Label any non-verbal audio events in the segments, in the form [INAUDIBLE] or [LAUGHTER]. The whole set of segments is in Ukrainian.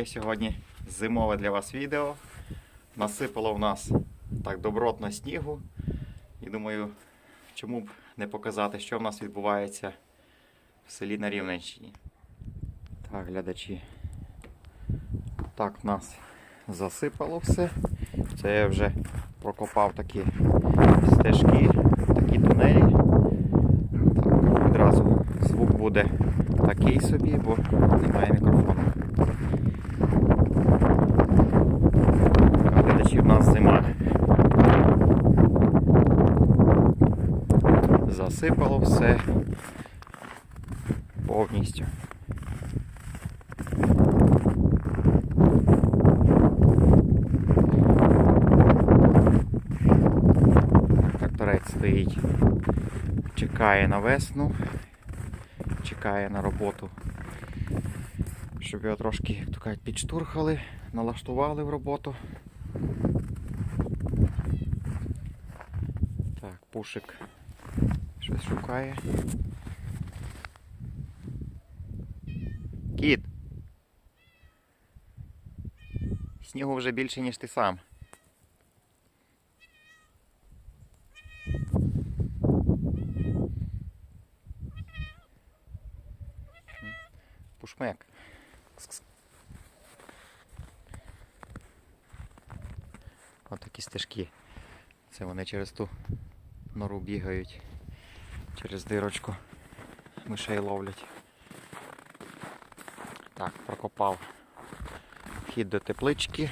Таке сьогодні зимове для вас відео. Насипало в нас так добротно снігу. І думаю, чому б не показати, що в нас відбувається в селі на Рівненщині. Так, глядачі. Так в нас засипало все. Це я вже прокопав такі стежки, такі тунелі. Так, відразу звук буде такий собі, бо немає мікрофону. А глядачі в нас зима. Засипало все повністю. Тракторець стоїть, чекає на весну, чекає на роботу, щоб його трошки, як то кажуть, підштурхали, налаштували в роботу. Так, пушик щось шукає. Кіт. Снігу вже більше, ніж ти сам. Пушмек. Ось такі стежки. Це вони через ту нору бігають. Через дирочку. Мишей ловлять. Так, прокопав вхід до теплички.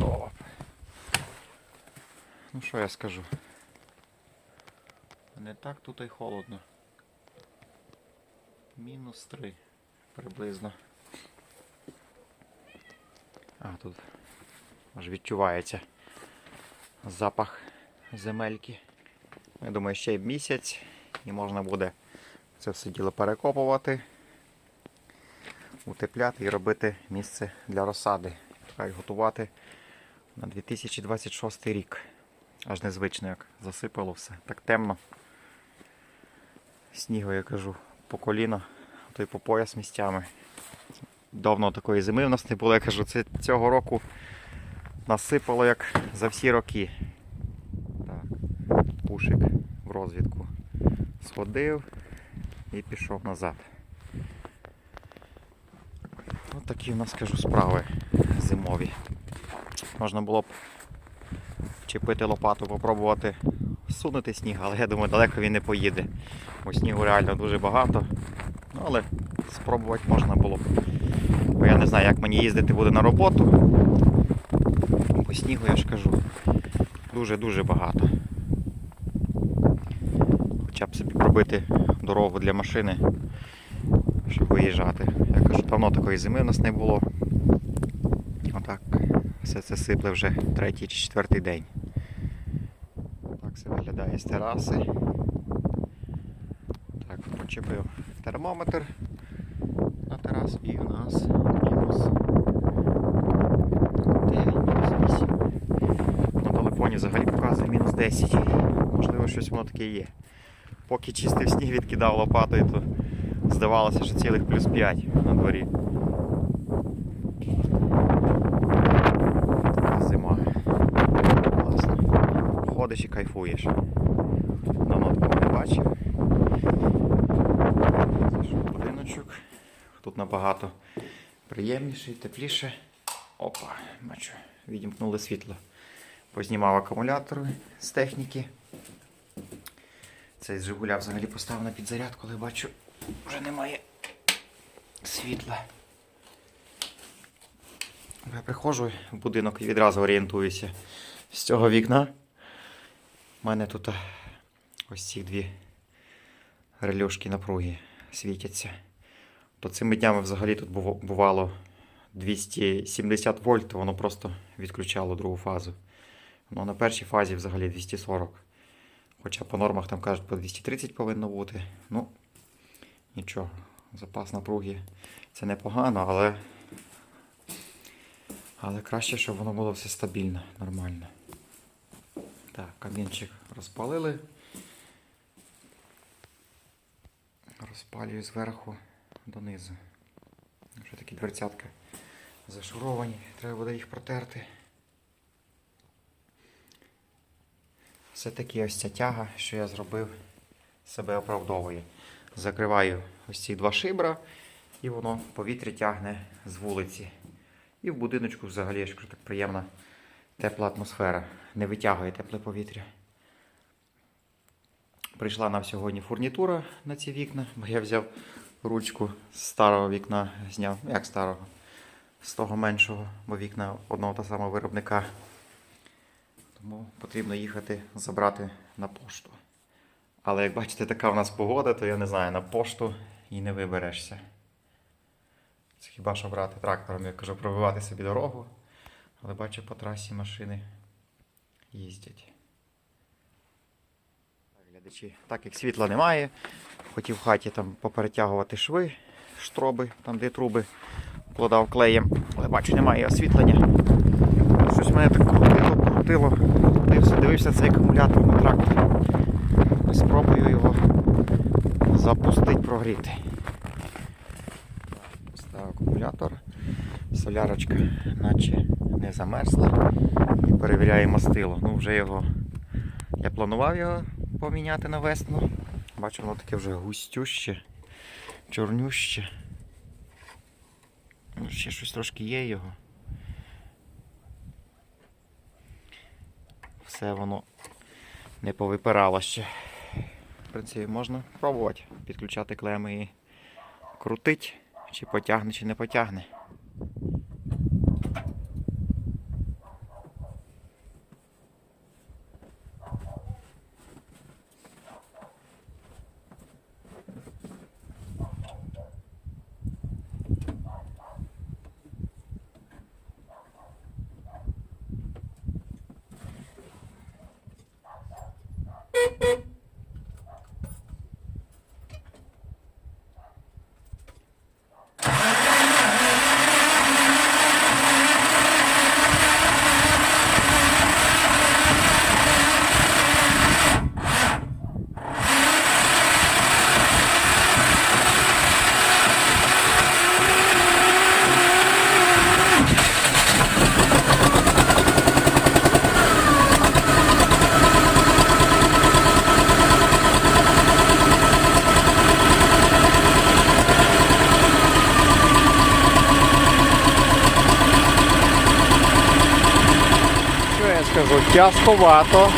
Оп. Ну що я скажу? Не так тут і холодно. Мінус 3 приблизно. А, тут аж відчувається запах земельки. Я думаю, ще місяць і можна буде це все діло перекопувати, утепляти і робити місце для розсади. Так, готувати на 2026 рік. Аж незвично як засипало все. Так темно. Снігу, я кажу, по коліно, а то й по пояс місцями. Давно такої зими в нас не було, я кажу, це цього року насипало як за всі роки. Так, пушик в розвідку сходив і пішов назад. Ось такі в нас кажу справи зимові. Можна було б чіпити лопату, попробувати сунути сніг, але я думаю, далеко він не поїде. Бо снігу реально дуже багато. Ну, але спробувати можна було б. Бо я не знаю, як мені їздити буде на роботу. По снігу я ж кажу, дуже-дуже багато. Пробити дорогу для машини, щоб виїжджати. Я кажу, давно такої зими в нас не було. Отак, все це сипле вже третій чи четвертий день. Так це виглядає з тераси. Так, почепив термометр на терасу і у нас мінус 9, мінус 8. На телефоні взагалі показує мінус 10. Можливо, щось воно таке є. Поки чистив сніг, відкидав лопатою, то здавалося, що цілих плюс 5 на дворі. Зима. Класно. Ходиш і кайфуєш. Давно такого не бачив. Зайшов будиночок. Тут набагато приємніше і тепліше. Опа, бачу, відімкнули світло. Познімав акумулятори з техніки. Цей Жигуля взагалі поставив на підзаряд, коли бачу, вже немає світла. Я приходжу в будинок і відразу орієнтуюся з цього вікна. У мене тут ось ці дві релюшки напруги світяться. То цими днями взагалі тут бувало 270 вольт, воно просто відключало другу фазу. Ну, на першій фазі взагалі 240. Хоча по нормах там кажуть по 230 повинно бути. Ну, нічого, запас напруги це непогано, але, але краще, щоб воно було все стабільно, нормально. Так, камінчик розпалили. Розпалюю зверху донизу. Вже такі дверцятка зашуровані, треба буде їх протерти. Все-таки ось ця тяга, що я зробив, себе оправдовує. Закриваю ось ці два шибра, і воно повітря тягне з вулиці. І в будиночку взагалі я ж кажу, так приємна тепла атмосфера. Не витягує тепле повітря. Прийшла нам сьогодні фурнітура на ці вікна, бо я взяв ручку з старого вікна, зняв, як старого, з того меншого, бо вікна одного та самого виробника. Тому потрібно їхати забрати на пошту. Але як бачите, така в нас погода, то я не знаю, на пошту і не виберешся. Це хіба що брати трактором, я кажу, пробивати собі дорогу. Але бачу, по трасі машини їздять. Глядачі, так як світла немає, хотів в хаті там поперетягувати шви, штроби, там де труби вкладав клеєм, але бачу, немає освітлення. Щось мене так крутило, крутило. Дивився, цей акумулятор на тракторі. Спробую його запустити, прогріти. Поставив акумулятор. Солярочка наче не замерзла. І перевіряє мастило. Ну, вже його. Я планував його поміняти на весну. Бачу, воно таке вже густюще, чорнюще. Ну, ще щось трошки є його. Все воно не повипирало ще. В принципі, можна пробувати підключати клеми і крутить, чи потягне, чи не потягне. Що я скажу?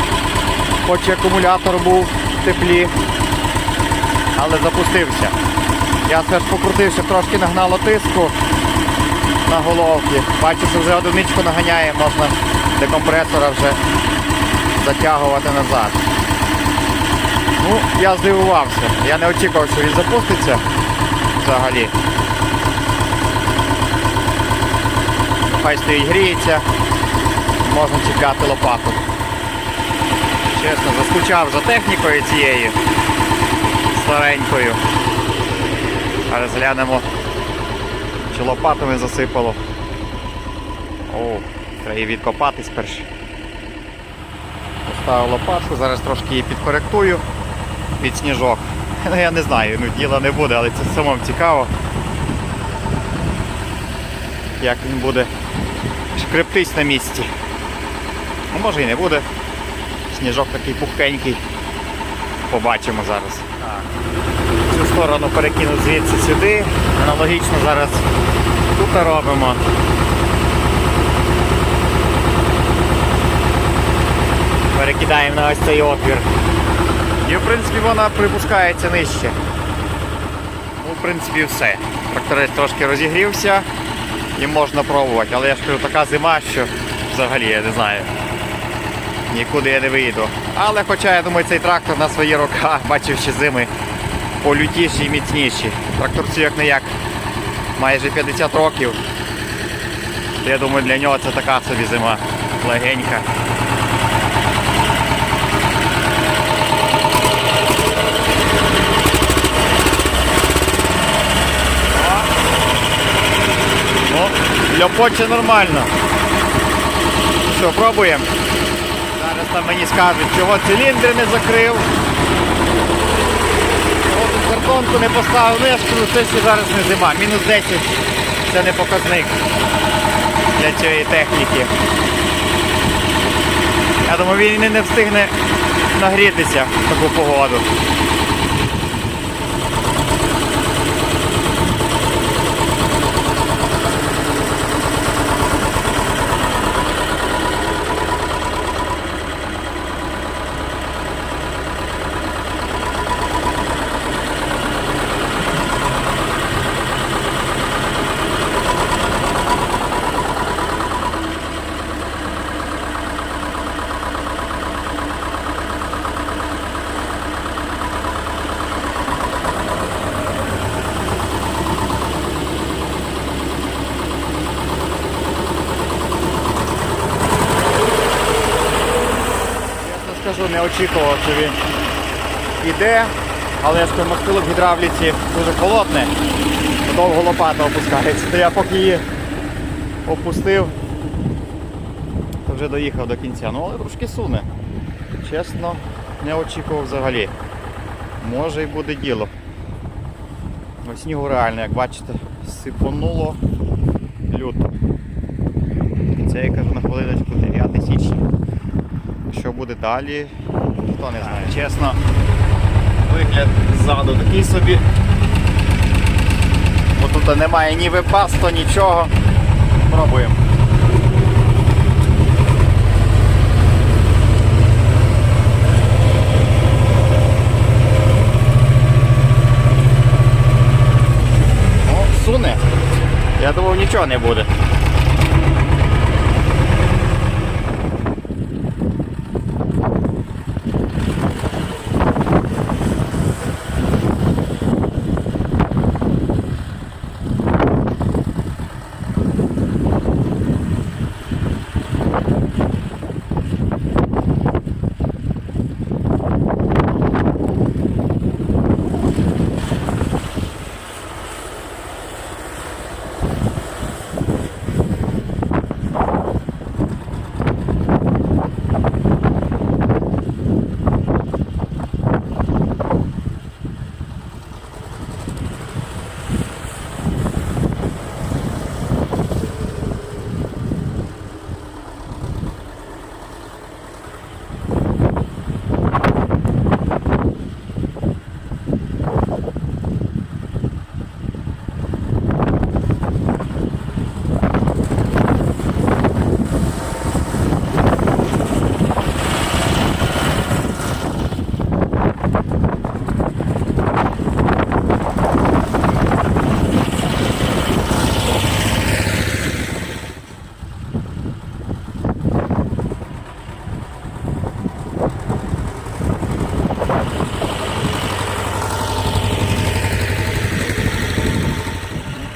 Хоч і акумулятор був в теплі, але запустився. Я все ж покрутився, трошки нагнало тиску на головки. Бачу, що вже одиничку наганяє, можна декомпресора вже затягувати назад. Ну, я здивувався. Я не очікував, що він запуститься взагалі. Хай стоїть гріється можна чекати лопату. Чесно, заскучав за технікою цією старенькою. Але зглянемо, чи лопату не засипало. О, треба її відкопати спершу. Поставив лопатку, зараз трошки її підкоректую під сніжок. [LAUGHS] Ну я не знаю, ну діла не буде, але це самому цікаво. Як він буде шкрептись на місці. Ну, може і не буде. Сніжок такий пухкенький. Побачимо зараз. Цю сторону перекину звідси сюди. Аналогічно зараз тут робимо. Перекидаємо на ось цей отвір. І в принципі вона припускається нижче. Ну, в принципі, все. Тракторець трошки розігрівся і можна пробувати. Але я ж кажу, така зима, що взагалі я не знаю. Нікуди я не виїду. Але хоча я думаю, цей трактор на свої роки [LAUGHS] бачив ще зими полютіші і міцніші. Тракторцю як не як майже 50 років. Я думаю, для нього це така собі зима легенька. Ляпоче нормально. Що, пробуємо? Там мені скажуть, чого циліндри не закрив. От картонку не поставив, ну я скажу, це ще зараз не зима. Мінус 10 це не показник для цієї техніки. Я думаю, він не встигне нагрітися в таку погоду. Скажу, не очікував, що він іде, але я мастило в гідравліці дуже холодне, довго лопата опускається. То я поки її опустив, то вже доїхав до кінця. Ну але трошки суне. Чесно, не очікував взагалі. Може і буде діло. Ось снігу реально, як бачите, сипонуло люто. Це я кажу на хвилиночку 9 січня. Що буде далі, ніхто не знає. Чесно, вигляд ззаду такий собі. Бо тут немає ні випасту, нічого. Пробуємо. О, суне. Я думав нічого не буде.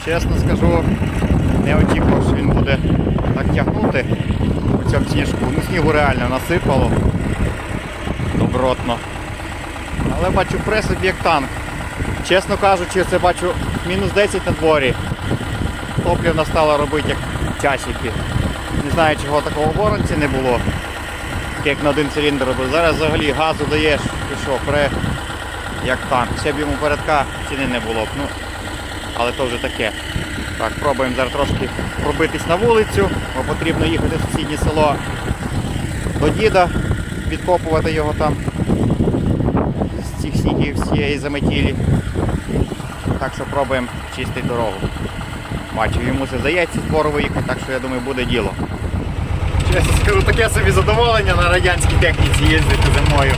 Чесно скажу, не очікував, що він буде так тягнути у цьому сніжку. Реально насипало добротно. Але бачу прес як танк. Чесно кажучи, це бачу мінус 10 на дворі. Топлівна стала робити як часики. Не знаю, чого такого в не було. Як на один циліндр робив. Зараз взагалі газу даєш, ти що, пре як танк. Ще б йому передка ціни не було б. Ну, але то вже таке. Так, пробуємо зараз трошки пробитись на вулицю, бо потрібно їхати в сусіднє село до діда, відкопувати його там з цих снігів, з цієї заметілі. Так що пробуємо чистити дорогу. Бачу, йому це здається скоро виїхати, так що я думаю буде діло. Чесно скажу, таке собі задоволення на радянській техніці їздити зимою.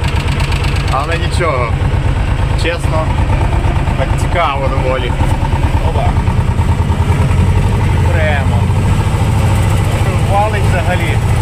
Але нічого. Чесно, так цікаво доволі. Оба. Прямо. Валить взагалі.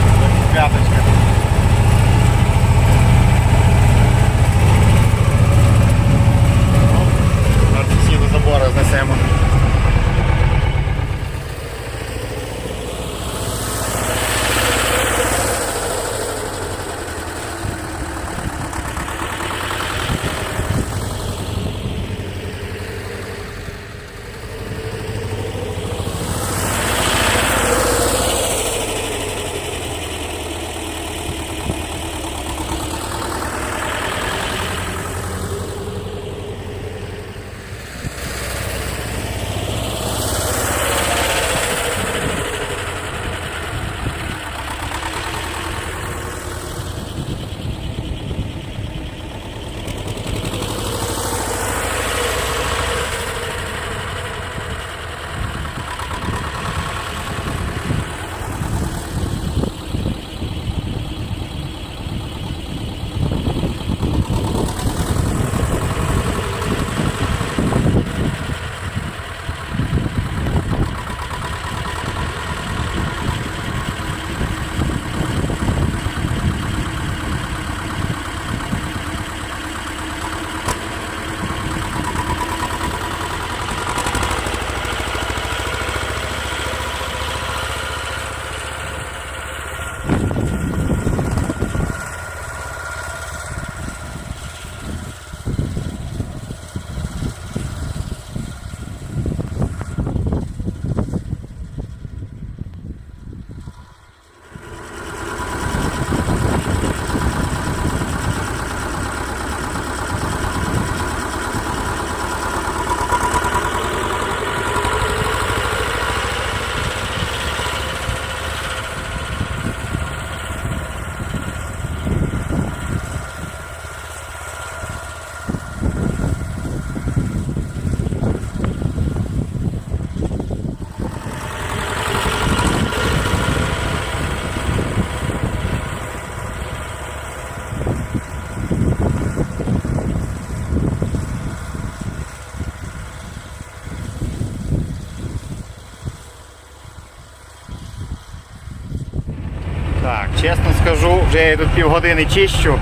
Вже я тут півгодини чищу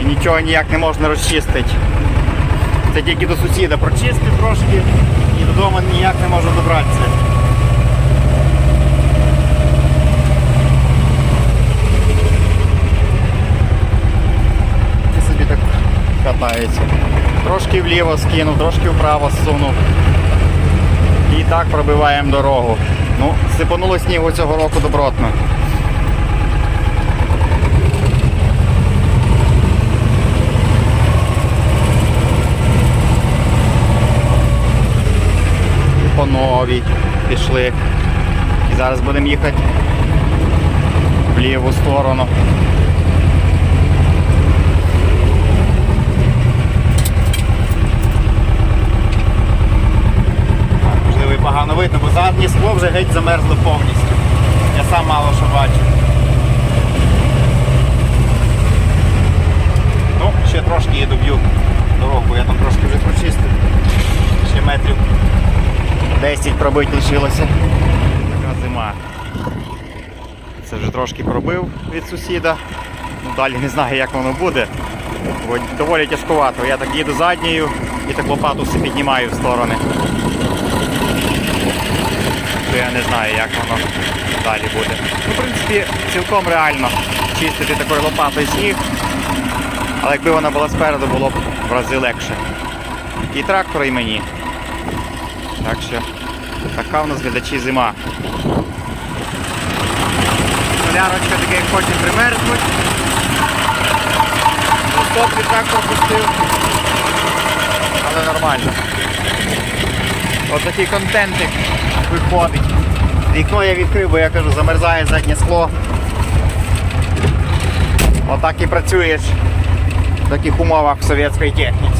і нічого ніяк не можна розчистити. Це тільки до сусіда прочистив трошки і додому ніяк не можу добратися. І собі так катається. Трошки вліво скинув, трошки вправо зсунув. І так пробиваємо дорогу. Ну, сипануло снігу цього року добротно. По новій пішли. І зараз будемо їхати в ліву сторону. Можливо, і погано видно, бо заднє скло вже геть замерзло повністю. Я сам мало що бачу. Ну, ще трошки я доб'ю дорогу, я там трошки вже прочистив. Ще метрів 10 пробити лишилося. Така зима. Це вже трошки пробив від сусіда. Ну, далі не знаю, як воно буде. Бо доволі тяжкувато. Я так їду задньою і так лопату все піднімаю в сторони. То я не знаю, як воно далі буде. Ну, в принципі, цілком реально чистити такою лопатою сніг. Але якби вона була спереду, було б в рази легше. І трактор, і мені. Так що така в нас глядачі зима. Солярочка таке як хоче примерзнуть. Стоп від трактор пустив. Але нормально. Ось такий контентик виходить. Вікно я відкрив, бо я кажу, замерзає заднє скло. Отак і працюєш в таких умовах в совєтській техніці.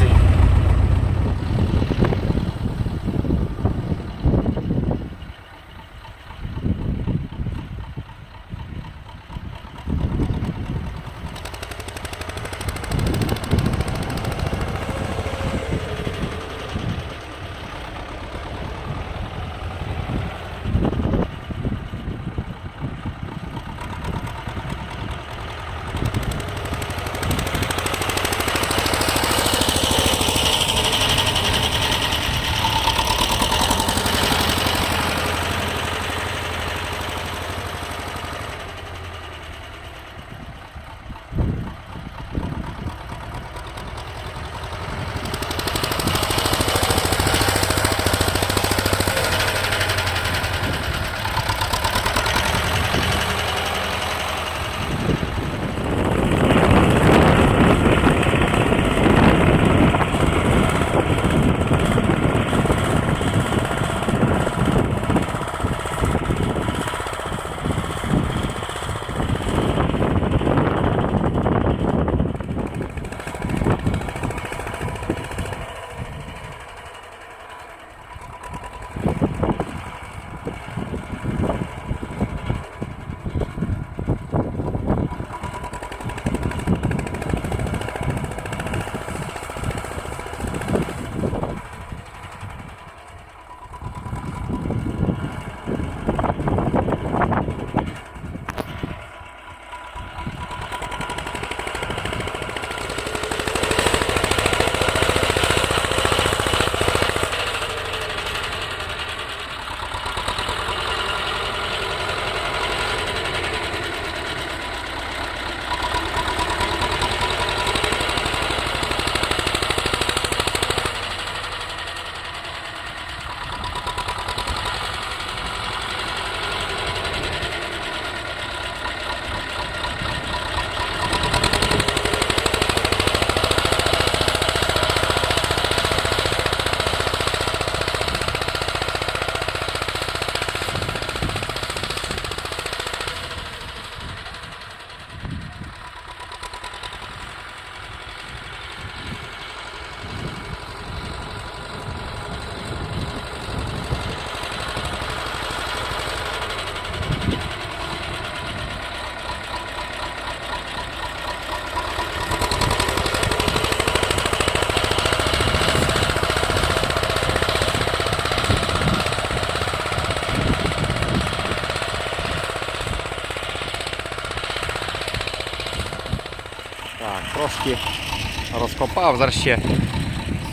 Розкопав, зараз ще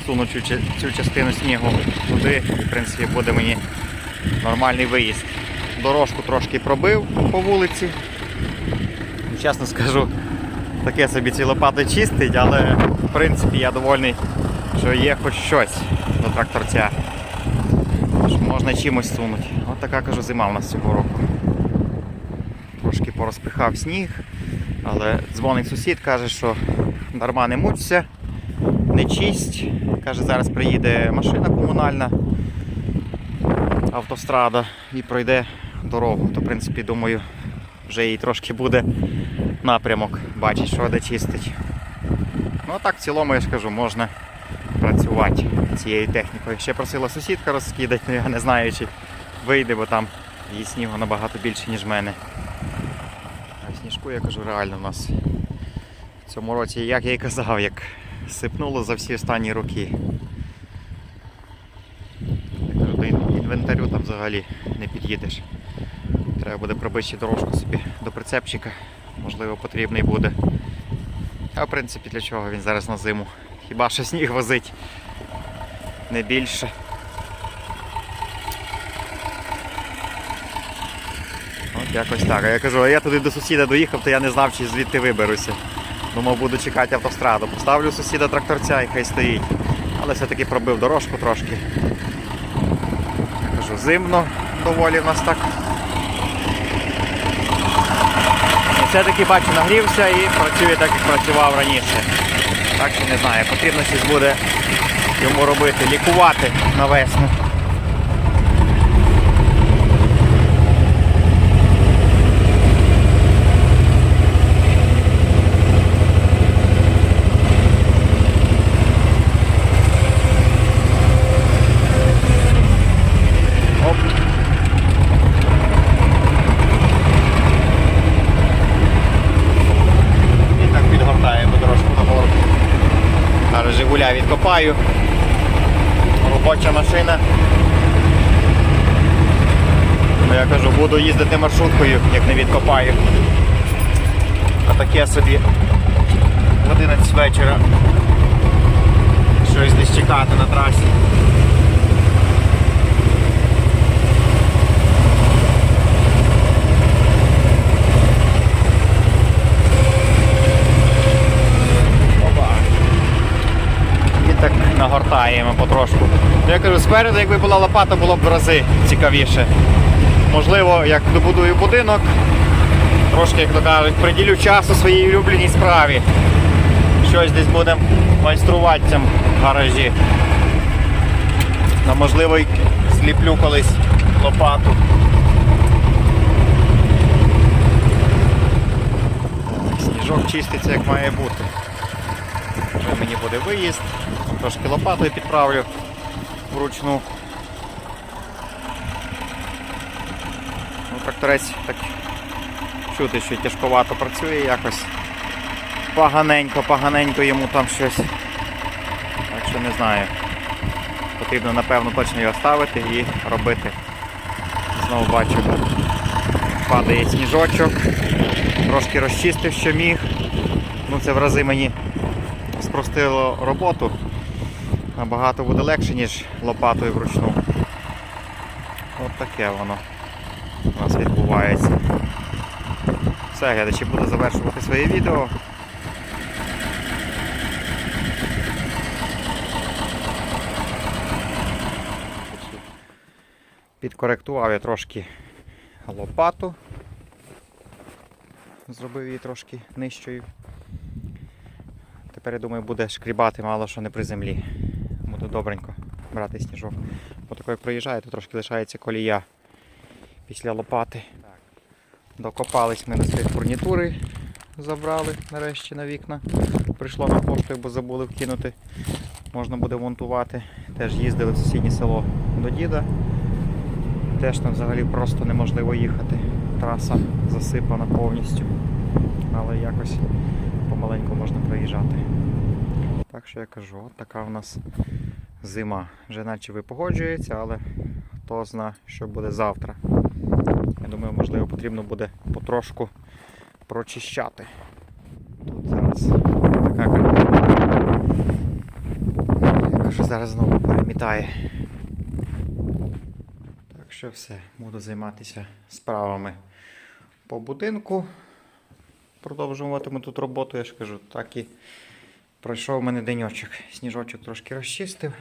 суну цю, цю частину снігу туди, в принципі буде мені нормальний виїзд. Дорожку трошки пробив по вулиці. Чесно скажу, таке собі ці лопати чистить, але в принципі я довольний, що є хоч щось до тракторця. Що можна чимось сунути. От така кажу зима у нас цього року. Трошки порозпихав сніг, але дзвонить сусід, каже, що дарма не мучся, не чисть. Каже, зараз приїде машина комунальна, автострада і пройде дорогу. То, в принципі, думаю, вже їй трошки буде напрямок, бачить, що де чистить. Ну а так в цілому я ж кажу, можна працювати цією технікою. Ще просила сусідка розкидати, але я не знаю, чи вийде, бо там її снігу набагато більше, ніж в мене. А сніжку я кажу, реально в нас в цьому році, як я і казав, як сипнуло за всі останні роки. До інвентарю там взагалі не під'їдеш. Треба буде пробити дорожку собі до прицепчика. Можливо, потрібний буде. А в принципі для чого він зараз на зиму? Хіба що сніг возить? Не більше. От якось так. А я кажу, а я туди до сусіда доїхав, то я не знав, чи звідти виберуся. Думав, буду чекати автостраду. Поставлю сусіда тракторця і хай стоїть. Але все-таки пробив дорожку трошки. Кажу, зимно доволі в нас так. Все-таки бачу, нагрівся і працює так, як працював раніше. Так що не знаю, потрібно щось буде йому робити, лікувати на весну. Оп. І так підгортаємо трошки нагору. Зараз Відкопаю. Робоча машина. Ну, я кажу, буду їздити маршруткою, як не відкопаю. А таке собі в 11 вечора. Щось десь чекати на трасі. Опа. І так нагортаємо потрошку. Я кажу, спереду, якби була лопата, було б в рази цікавіше. Можливо, як добудую будинок, трошки, як то кажуть, приділю часу своїй улюбленій справі. Щось десь будемо майструвати в гаражі. А можливо, й зліплю колись лопату. Сніжок чиститься як має бути. Вже мені буде виїзд. Трошки лопатою підправлю вручну. Ну, тракторець так чути, що тяжковато працює якось. Поганенько, поганенько йому там щось. Так що не знаю. Потрібно напевно точно його ставити і робити. Знову бачу, падає сніжочок. Трошки розчистив, що міг. Ну це в рази мені спростило роботу. Набагато буде легше, ніж лопатою вручну. От таке воно у нас відбувається. Все, глядачі, буду завершувати своє відео. Підкоректував я трошки лопату. Зробив її трошки нижчою. Тепер я думаю, буде шкрібати мало що не при землі. Буде добренько брати сніжок. Бо тако як проїжджає, то трошки лишається колія після лопати. Докопались ми до своєї фурнітури, забрали нарешті на вікна. Прийшло на пошту, бо забули вкинути. Можна буде монтувати. Теж їздили в сусіднє село до діда. Теж там взагалі просто неможливо їхати. Траса засипана повністю. Але якось помаленьку можна проїжджати. Так що я кажу, от така у нас зима. Вже наче випогоджується, але хто зна, що буде завтра. Я думаю, можливо, потрібно буде потрошку прочищати. Тут зараз така Я кажу, зараз знову перемітає. Так що все, буду займатися справами по будинку. Продовжуватиму тут роботу, я ж кажу, так і пройшов у мене деньочок. Сніжочок трошки розчистив.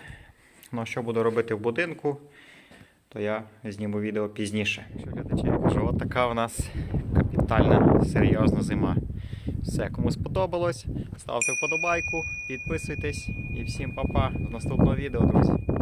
Ну, що буду робити в будинку, то я зніму відео пізніше. Глядачі, кажу, от така у нас капітальна, серйозна зима. Все, кому сподобалось, ставте вподобайку, підписуйтесь і всім па-па. До наступного відео, друзі.